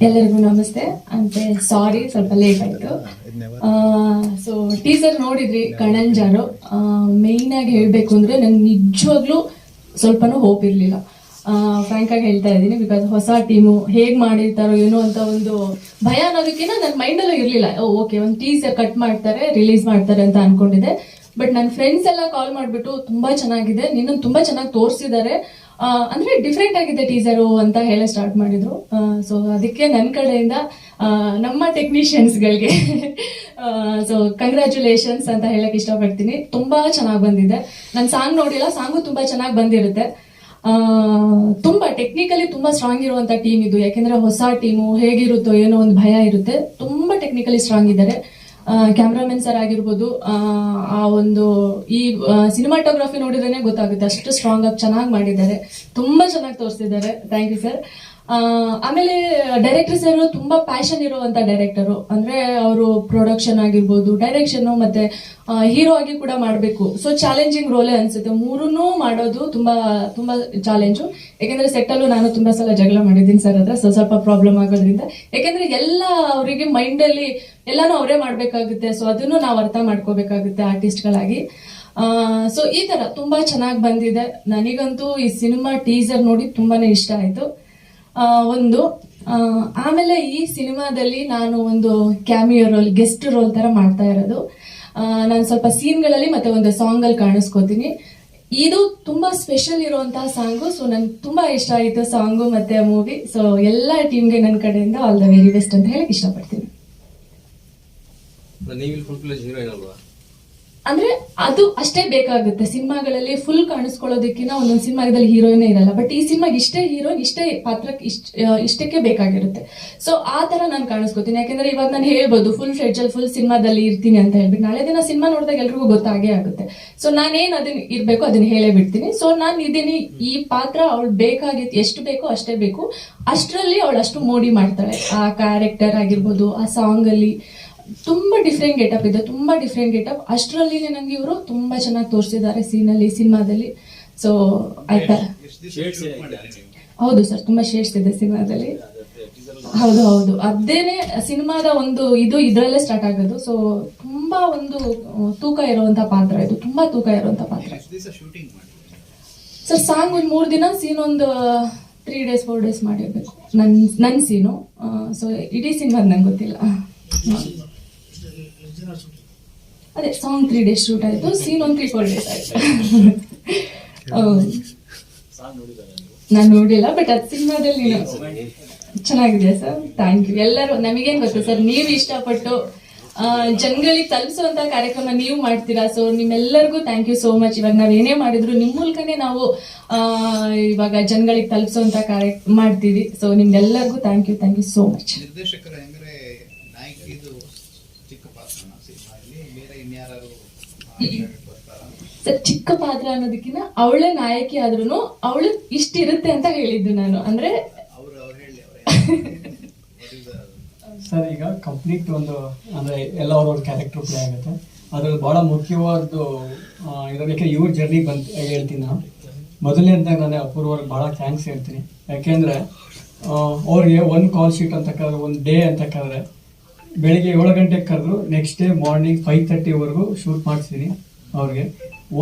ಎಲ್ಲರಿಗೂ ನಮಸ್ತೆ. ಅಂತೆ ಸಾರಿ ಸ್ವಲ್ಪ ಲೇಟ್ ಆಯ್ತು. ಸೊ ಟೀಸರ್ ನೋಡಿದ್ರಿ ಕಣಂಜಾರು. ಮೇಯ್ನ್ ಆಗಿ ಹೇಳ್ಬೇಕು ಅಂದ್ರೆ ನಂಗೆ ನಿಜವಾಗ್ಲೂ ಸ್ವಲ್ಪನೂ ಹೋಪ್ ಇರ್ಲಿಲ್ಲ. ಫ್ರಾಂಕ್ ಆಗಿ ಹೇಳ್ತಾ ಇದ್ದೀನಿ ಬಿಕಾಸ್ ಹೊಸ ಟೀಮು ಹೇಗ್ ಮಾಡಿರ್ತಾರೋ ಏನೋ ಅಂತ ಒಂದು ಭಯ ಅನ್ನೋದಕ್ಕಿಂತ ನನ್ನ ಮೈಂಡಲ್ಲೂ ಇರಲಿಲ್ಲ. ಓಕೆ ಒಂದು ಟೀಸರ್ ಕಟ್ ಮಾಡ್ತಾರೆ ರಿಲೀಸ್ ಮಾಡ್ತಾರೆ ಅಂತ ಅನ್ಕೊಂಡಿದ್ದೆ. ಬಟ್ ನನ್ನ ಫ್ರೆಂಡ್ಸ್ ಎಲ್ಲ ಕಾಲ್ ಮಾಡ್ಬಿಟ್ಟು ತುಂಬಾ ಚೆನ್ನಾಗಿದೆ. ನಿನ್ನನ್ನು ತುಂಬಾ ಚೆನ್ನಾಗಿ ತೋರಿಸಿದ್ದಾರೆ. ಅಂದ್ರೆ ಡಿಫ್ರೆಂಟ್ ಆಗಿದೆ ಟೀಸರು ಅಂತ ಹೇಳಿ ಸ್ಟಾರ್ಟ್ ಮಾಡಿದ್ರು. ಸೊ ಅದಕ್ಕೆ ನನ್ನ ಕಡೆಯಿಂದ ನಮ್ಮ ಟೆಕ್ನಿಷಿಯನ್ಸ್ಗಳಿಗೆ ಸೊ ಕಂಗ್ರ್ಯಾಚುಲೇಷನ್ಸ್ ಅಂತ ಹೇಳಕ್ ಇಷ್ಟಪಡ್ತೀನಿ. ತುಂಬಾ ಚೆನ್ನಾಗಿ ಬಂದಿದೆ. ನನ್ನ ಸಾಂಗ್ ನೋಡಿಲ್ಲ ಸಾಂಗು ತುಂಬಾ ಚೆನ್ನಾಗಿ ಬಂದಿರುತ್ತೆ. ತುಂಬಾ ಟೆಕ್ನಿಕಲಿ ತುಂಬಾ ಸ್ಟ್ರಾಂಗ್ ಇರುವಂತ ಟೀಮ್ ಇದು. ಯಾಕೆಂದ್ರೆ ಹೊಸ ಟೀಮು ಹೇಗಿರುತ್ತೋ ಏನೋ ಒಂದು ಭಯ ಇರುತ್ತೆ. ತುಂಬಾ ಟೆಕ್ನಿಕಲಿ ಸ್ಟ್ರಾಂಗ್ ಇದ್ದಾರೆ. ಕ್ಯಾಮ್ರಾಮನ್ ಸರ್ ಆಗಿರ್ಬೋದು ಆ, ಒಂದು ಈ ಸಿನಿಮಾಟೋಗ್ರಫಿ ನೋಡಿದ್ರೆ ಗೊತ್ತಾಗುತ್ತೆ. ಅಷ್ಟು ಸ್ಟ್ರಾಂಗ್ ಆಗಿ ಚೆನ್ನಾಗಿ ಮಾಡಿದ್ದಾರೆ. ತುಂಬಾ ಚೆನ್ನಾಗಿ ತೋರಿಸಿದ್ದಾರೆ. ಥ್ಯಾಂಕ್ ಯು ಸರ್ ಆಮೇಲೆ ಡೈರೆಕ್ಟರ್ ಸರ್ ತುಂಬಾ ಪ್ಯಾಷನ್ ಇರುವಂತ ಡೈರೆಕ್ಟರು ಅಂದ್ರೆ ಅವರು ಪ್ರೊಡಕ್ಷನ್ ಆಗಿರ್ಬೋದು ಡೈರೆಕ್ಷನ್ ಮತ್ತೆ ಹೀರೋ ಆಗಿ ಕೂಡ ಮಾಡಬೇಕು. ಸೊ ಚಾಲೆಂಜಿಂಗ್ ರೋಲೇ ಅನ್ಸುತ್ತೆ. ಮೂರನ್ನೂ ಮಾಡೋದು ತುಂಬಾ ತುಂಬಾ ಚಾಲೆಂಜು ಯಾಕೆಂದ್ರೆ ಸೆಟ್ ಅಲ್ಲೂ ನಾನು ತುಂಬಾ ಸಲ ಜಗಳ ಮಾಡಿದ್ದೀನಿ ಸರ್ ಹತ್ರ ಸ್ವಲ್ಪ ಸ್ವಲ್ಪ ಪ್ರಾಬ್ಲಮ್ ಆಗೋದ್ರಿಂದ. ಯಾಕೆಂದ್ರೆ ಎಲ್ಲ ಅವರಿಗೆ ಮೈಂಡ್ ಅಲ್ಲಿ ಎಲ್ಲಾನು ಅವರೇ ಮಾಡ್ಬೇಕಾಗುತ್ತೆ ಸೊ ಅದನ್ನು ನಾವು ಅರ್ಥ ಮಾಡ್ಕೋಬೇಕಾಗುತ್ತೆ ಆರ್ಟಿಸ್ಟ್ಗಳಾಗಿ ಸೊ ಈ ತರ ತುಂಬಾ ಚೆನ್ನಾಗಿ ಬಂದಿದೆ. ನನಗಂತೂ ಈ ಸಿನಿಮಾ ಟೀಸರ್ ನೋಡಿ ತುಂಬಾನೇ ಇಷ್ಟ ಆಯ್ತು. ಒಂದು ಆಮೇಲೆ ಈ ಸಿನಿಮಾದಲ್ಲಿ ನಾನು ಒಂದು ಕ್ಯಾಮಿಯೋ ರೋಲ್, ಗೆಸ್ಟ್ ರೋಲ್ ತರ ಮಾಡ್ತಾ ಇರೋದು. ನಾನು ಸ್ವಲ್ಪ ಸೀನ್ಗಳಲ್ಲಿ ಮತ್ತೆ ಒಂದು ಸಾಂಗ್ ಅಲ್ಲಿ ಕಾಣಿಸ್ಕೋತೀನಿ. ಇದು ತುಂಬಾ ಸ್ಪೆಷಲ್ ಇರುವಂತಹ ಸಾಂಗು ಸೊ ನನ್ಗೆ ತುಂಬಾ ಇಷ್ಟ ಆಯಿತು ಸಾಂಗು ಮತ್ತೆ ಮೂವಿ ಸೊ ಎಲ್ಲ ಟೀಮ್ಗೆ ನನ್ನ ಕಡೆಯಿಂದ ಆಲ್ ದ ವೆರಿ ಬೆಸ್ಟ್ ಅಂತ ಹೇಳಿ ಇಷ್ಟಪಡ್ತೀನಿ. ಅಂದ್ರೆ ಅದು ಅಷ್ಟೇ ಬೇಕಾಗುತ್ತೆ. ಸಿನಿಮಾಗಳಲ್ಲಿ ಫುಲ್ ಕಾಣಿಸ್ಕೊಳ್ಳೋದಕ್ಕಿಂತ ಒಂದೊಂದು ಸಿನಿಮಾದಲ್ಲಿ ಹೀರೋಯಿನೇ ಇರಲ್ಲ. ಬಟ್ ಈ ಸಿನಿಮಾಗೆ ಇಷ್ಟೇ ಹೀರೋಯಿನ್ ಇಷ್ಟೇ ಪಾತ್ರಕ್ಕೆ ಇಷ್ಟ ಇಷ್ಟಕ್ಕೆ ಬೇಕಾಗಿರುತ್ತೆ. ಸೊ ಆ ತರ ನಾನು ಕಾಣಿಸ್ಕೊತೀನಿ. ಯಾಕಂದ್ರೆ ಇವಾಗ ನಾನು ಹೇಳ್ಬೋದು ಫುಲ್ ಶೆಡ್ಜಲ್ ಫುಲ್ ಸಿನಿಮಾದಲ್ಲಿ ಇರ್ತೀನಿ ಅಂತ ಹೇಳ್ಬಿಟ್ಟು. ನಾಳೆ ದಿನ ಸಿನಿಮಾ ನೋಡಿದಾಗ ಎಲ್ರಿಗೂ ಗೊತ್ತಾಗೇ ಆಗುತ್ತೆ. ಸೊ ನಾನೇನ್ ಅದನ್ನ ಇರ್ಬೇಕು ಅದನ್ನ ಹೇಳೇ ಬಿಡ್ತೀನಿ. ಸೊ ನಾನು ಇದ್ದೀನಿ ಈ ಪಾತ್ರ ಅವಳು ಬೇಕಾಗಿತ್ತು ಎಷ್ಟು ಬೇಕೋ ಅಷ್ಟೇ ಬೇಕು. ಅಷ್ಟರಲ್ಲಿ ಅವಳು ಅಷ್ಟು ಮೋಡಿ ಮಾಡ್ತಾಳೆ. ಆ ಕ್ಯಾರೆಕ್ಟರ್ ಆಗಿರ್ಬೋದು, ಆ ಸಾಂಗ್ ಅಲ್ಲಿ ತುಂಬಾ ಡಿಫ್ರೆಂಟ್ ಗೆಟಪ್ ಇದೆ ತುಂಬಾ ಡಿಫ್ರೆಂಟ್ ಗೆಟಪ್ ಅಷ್ಟರಲ್ಲಿ ನನಗೆ ಇವರು ತುಂಬಾ ಚೆನ್ನಾಗಿ ತೋರಿಸಿದ್ದಾರೆ ಸೀನಲ್ಲಿ ಸಿನಿಮಾದಲ್ಲಿ. ಸೊ ಆಯ್ತಾ ಹೌದು ಸರ್ ತುಂಬಾ ಶೇಡ್ಸ್ ಇದೆ ಸಿನಿಮಾದಲ್ಲಿ. ಹೌದು ಹೌದು. ಅದೇನೆ ಸಿನಿಮಾದ ಒಂದು ಇದು ಇದರಲ್ಲೇ ಸ್ಟಾರ್ಟ್ ಆಗೋದು. ಸೊ ತುಂಬಾ ಒಂದು ತೂಕ ಇರುವಂತ ಪಾತ್ರ ಇದು. ತುಂಬಾ ತೂಕ ಇರುವಂತ ಪಾತ್ರ. ಸರ್ ಸಾಂಗ್ ಒಂದು ಮೂರು ದಿನ ಸೀನ್ ಒಂದು ತ್ರೀ ಡೇಸ್ ಫೋರ್ ಡೇಸ್ ಮಾಡಿರ್ಬೇಕು. ನನ್ನ ನನ್ನ ಸೀನು ಸೊ ಇಡೀ ಸಿನಿಮಾ ನಂಗೆ ಗೊತ್ತಿಲ್ಲ. ಅದೇ ಸಾಂಗ್ ತ್ರೀ ಡೇಸ್ ಶೂಟ್ ಆಯ್ತು ಸೀನ್ ಒಂದು ತ್ರೀ ಫೋರ್ ಡೇಸ್ ಆಯ್ತು. ನಾನು ನೋಡಿಲ್ಲ ಬಟ್ ಅದು ಸಿನಿಮಾದಲ್ಲಿ ಚೆನ್ನಾಗಿದೆ ಸರ್. ಥ್ಯಾಂಕ್ ಯು ಎಲ್ಲರೂ ನಮಗೇನ್ ಗೊತ್ತು ಸರ್ ನೀವು ಇಷ್ಟಪಟ್ಟು ಜನಗಳಿಗೆ ತಲುಪಿಸುವಂತ ಕಾರ್ಯಕ್ರಮ ನೀವು ಮಾಡ್ತೀರಾ? ಸೊ ನಿಮ್ಮೆಲ್ಲರಿಗೂ ಥ್ಯಾಂಕ್ ಯು ಸೋ ಮಚ್ ಇವಾಗ ನಾವು ಏನೇ ಮಾಡಿದ್ರು ನಿಮ್ಮ ಮೂಲಕನೇ ನಾವು ಇವಾಗ ಜನಗಳಿಗೆ ತಲುಪಿಸುವಂತ ಕಾರ್ಯ ಮಾಡ್ತೀವಿ. ಸೊ ನಿಮ್ಗೆಲ್ಲರಿಗೂ thank you thank you so much sir ಚಿಕ್ಕ ಪಾತ್ರ ಅನ್ನೋದಕ್ಕಿಂತ ಅವಳೇ ನಾಯಕಿ ಆದ್ರೂ ಅವಳು ಇಷ್ಟಿರುತ್ತೆ ಅಂತ ಹೇಳಿದ್ದು ನಾನು. ಅಂದ್ರೆ ಅವ್ರು ಅವ್ರು ಹೇಳಿ ಅವ್ರೆ ಸರ್ ಈಗ ಕಂಪ್ಲೀಟ್ ಒಂದು ಅಂದ್ರೆ ಎಲ್ಲ ಅವ್ರವ್ರ ಕ್ಯಾರೆಕ್ಟರ್ ಪ್ಲೇ ಆಗುತ್ತೆ. ಅದ್ರಲ್ಲಿ ಬಹಳ ಮುಖ್ಯವಾದ್ದು ಇರೋದಕ್ಕೆ ಇವ್ರ ಜರ್ನಿ ಬಂತು ಹೇಳ್ತೀನಿ ನಾನು. ಮೊದಲನೇದಾಗಿ ನಾನು ಅಪೂರ್ವರ್ಗೆ ಭಾಳ ಥ್ಯಾಂಕ್ಸ್ ಹೇಳ್ತೀನಿ. ಯಾಕೆಂದರೆ ಅವ್ರಿಗೆ ಒಂದು ಕಾಲ್ ಶೀಟ್ ಅಂತ ಕರೆದ್ರೆ ಒಂದು ಡೇ ಅಂತ ಕರೆದ್ರೆ ಬೆಳಿಗ್ಗೆ ಏಳು ಗಂಟೆಗೆ ಕರೆದ್ರು ನೆಕ್ಸ್ಟ್ ಡೇ ಮಾರ್ನಿಂಗ್ ಫೈವ್ ತರ್ಟಿವರೆಗೂ ಶೂಟ್ ಮಾಡ್ತೀನಿ ಅವ್ರಿಗೆ.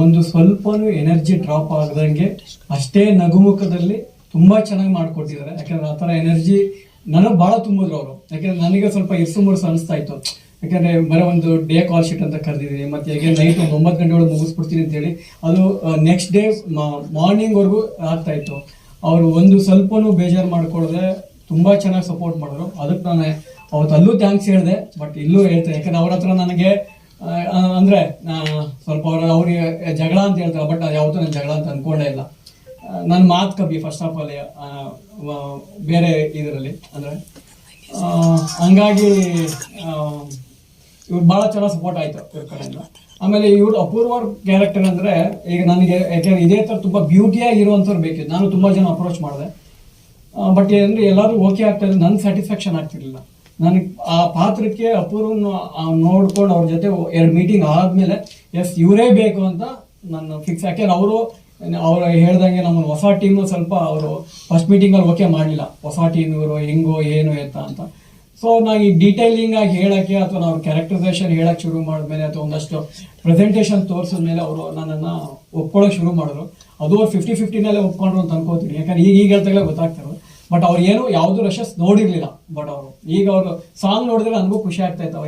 ಒಂದು ಸ್ವಲ್ಪನೂ ಎನರ್ಜಿ ಡ್ರಾಪ್ ಆಗದಂಗೆ ಅಷ್ಟೇ ನಗುಮುಖದಲ್ಲಿ ತುಂಬ ಚೆನ್ನಾಗಿ ಮಾಡಿಕೊಟ್ಟಿದ್ದಾರೆ. ಯಾಕಂದ್ರೆ ಆ ಥರ ಎನರ್ಜಿ ನನಗೆ ಭಾಳ ತುಂಬಿದ್ರು ಅವರು. ಯಾಕಂದ್ರೆ ನನಗೆ ಸ್ವಲ್ಪ ಇರ್ಸು ಮುರ್ಸು ಅನಿಸ್ತಾ ಇತ್ತು. ಯಾಕಂದ್ರೆ ಬರೋ ಒಂದು ಡೇ ಕಾಲ್ ಶೀಟ್ ಅಂತ ಕರೆದಿದ್ದೀನಿ ಮತ್ತೆ ಹೇಗೆ ನೈಟ್ ಒಂದು ಒಂಬತ್ತು ಗಂಟೆ ಒಳಗೆ ಮುಗಿಸ್ಬಿಡ್ತೀನಿ ಅಂತೇಳಿ ಅದು ನೆಕ್ಸ್ಟ್ ಡೇ ಮಾರ್ನಿಂಗ್ವರೆಗೂ ಆಗ್ತಾ ಇತ್ತು. ಅವರು ಒಂದು ಸ್ವಲ್ಪನೂ ಬೇಜಾರು ಮಾಡ್ಕೊಳ್ಳದೆ ತುಂಬಾ ಚೆನ್ನಾಗಿ ಸಪೋರ್ಟ್ ಮಾಡಿದ್ರು. ಅದಕ್ಕೆ ನಾನು ಅವತ್ತು ಅಲ್ಲೂ ಥ್ಯಾಂಕ್ಸ್ ಹೇಳಿದೆ ಬಟ್ ಇಲ್ಲೂ ಹೇಳ್ತೇನೆ. ಯಾಕಂದ್ರೆ ಅವ್ರ ಹತ್ರ ನನಗೆ ಅಂದರೆ ಸ್ವಲ್ಪ ಅವ್ರ, ಅವ್ರಿಗೆ ಜಗಳ ಅಂತ ಹೇಳ್ತಾರೆ ಬಟ್ ಅದು ಯಾವತ್ತೂ ನಾನು ಜಗಳ ಅಂತ ಅನ್ಕೊಂಡೇ ಇಲ್ಲ. ನನ್ನ ಮಾತು ಕಬ್ಬಿ ಫಸ್ಟ್ ಆಫ್ ಆಲ್ ಬೇರೆ ಇದರಲ್ಲಿ, ಅಂದ್ರೆ ಹಂಗಾಗಿ ಇವ್ರು ಭಾಳ ಚೆನ್ನಾಗಿ ಸಪೋರ್ಟ್ ಆಯ್ತು ಇವ್ರ ಕಡೆಯಿಂದ. ಆಮೇಲೆ ಇವ್ರ ಅಪೂರ್ವ ಕ್ಯಾರೆಕ್ಟರ್ ಅಂದ್ರೆ, ಈಗ ನನಗೆ, ಯಾಕೆಂದ್ರೆ ಇದೇ ತರ ತುಂಬಾ ಬ್ಯೂಟಿಯಾಗಿ ಇರುವಂಥವ್ರು ಬೇಕಿತ್ತು. ನಾನು ತುಂಬಾ ಜನ ಅಪ್ರೋಚ್ ಮಾಡಿದೆ. ಬಟ್ ಏನಂದ್ರೆ ಎಲ್ಲರೂ ಓಕೆ ಆಗ್ತಾ ನನ್ನ ಸ್ಯಾಟಿಸ್ಫ್ಯಾಕ್ಷನ್ ಆಗ್ತಿರ್ಲಿಲ್ಲ. ನನಗೆ ಆ ಪಾತ್ರಕ್ಕೆ ಅಪೂರ್ವ ನೋಡ್ಕೊಂಡು ಅವ್ರ ಜೊತೆ ಎರಡು ಮೀಟಿಂಗ್ ಆದ್ಮೇಲೆ ಎಸ್ ಇವರೇ ಬೇಕು ಅಂತ ನಾನು ಫಿಕ್ಸ್ ಯಾಕೆಂದ್ರೆ ಅವರು, ಅವ್ರು ಹೇಳ್ದಂಗೆ ನಮ್ಮ ಹೊಸ ಟೀಮ್ ಸ್ವಲ್ಪ ಅವರು ಫಸ್ಟ್ ಮೀಟಿಂಗಲ್ಲಿ ಓಕೆ ಮಾಡಲಿಲ್ಲ. ಹೊಸ ಟೀಮ್ ಇವರು, ಹೆಂಗೋ, ಏನು ಎತ್ತ ಅಂತ. ಸೊ ನಾನು ಈ ಡೀಟೈಲಿಂಗ್ ಆಗಿ ಹೇಳಕ್ಕೆ ಅಥವಾ ನಾವು ಕ್ಯಾರೆಕ್ಟರೈಸೇಷನ್ ಹೇಳಕ್ಕೆ ಶುರು ಮಾಡಿದ್ಮೇಲೆ ಅಥವಾ ಒಂದಷ್ಟು ಪ್ರೆಸೆಂಟೇಷನ್ ತೋರಿಸಿದ ಮೇಲೆ ಅವರು ನನ್ನನ್ನು ಒಪ್ಕೊಳ್ಳೋಕೆ ಶುರು ಮಾಡಿದ್ರು. ಅದು ಫಿಫ್ಟಿ ಫಿಫ್ಟಿನಲ್ಲೇ ಒಪ್ಕೊಂಡ್ರು ಅಂತ ಅನ್ಕೋತೀನಿ. ಯಾಕಂದ್ರೆ ಈಗ ಈಗ ಹೇಳ್ತಾಗಲೇ ಗೊತ್ತಾಗ್ತಾರೆ ಬಟ್ ಅವ್ರು ಏನು ಯಾವುದು ರಶಸ್ ನೋಡಿರ್ಲಿಲ್ಲ. ಬಟ್ ಅವರು ಈಗ ಅವರು ಸಾಂಗ್ ನೋಡಿದ್ರೆ ನನಗೂ ಖುಷಿ ಆಗ್ತಾ ಇತ್ತು.